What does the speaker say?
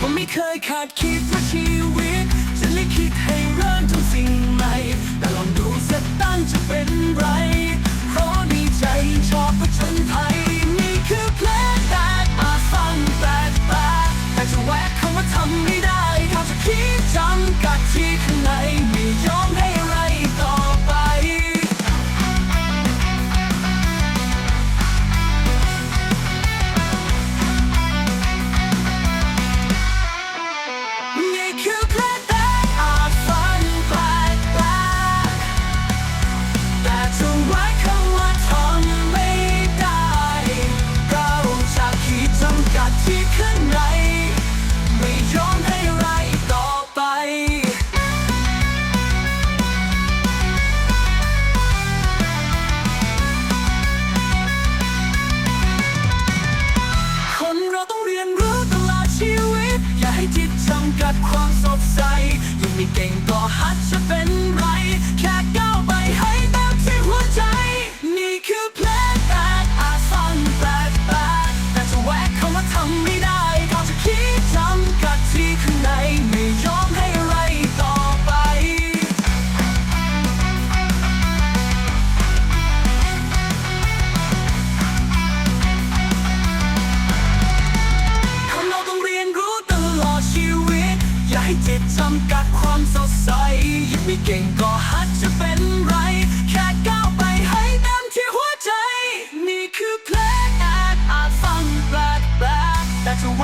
when we Cut, cut, keep, keep. ยิ่เก่งก็หัดจะเป็นไร แค่ก้าวไปให้เต็มที่หัวใจ นี่คือเพลงแปลกอาจฟังแปลกแปลกแต่จะแหวกคำว่าทำไม่ได้เขาจะคิดจำกัดที่ข้างในไม่ยอมให้อะไรต่อไป คนเราต้องเรียนรู้ตลอดชีวิต อย่าให้จิตจำกัด ไม่เก่งก็หัดจะเป็นไร แค่ก้าวไปให้เต็มที่หัวใจ นี่คือเพลงแอดอาจฟังแปลกแปลกแต่จะแหว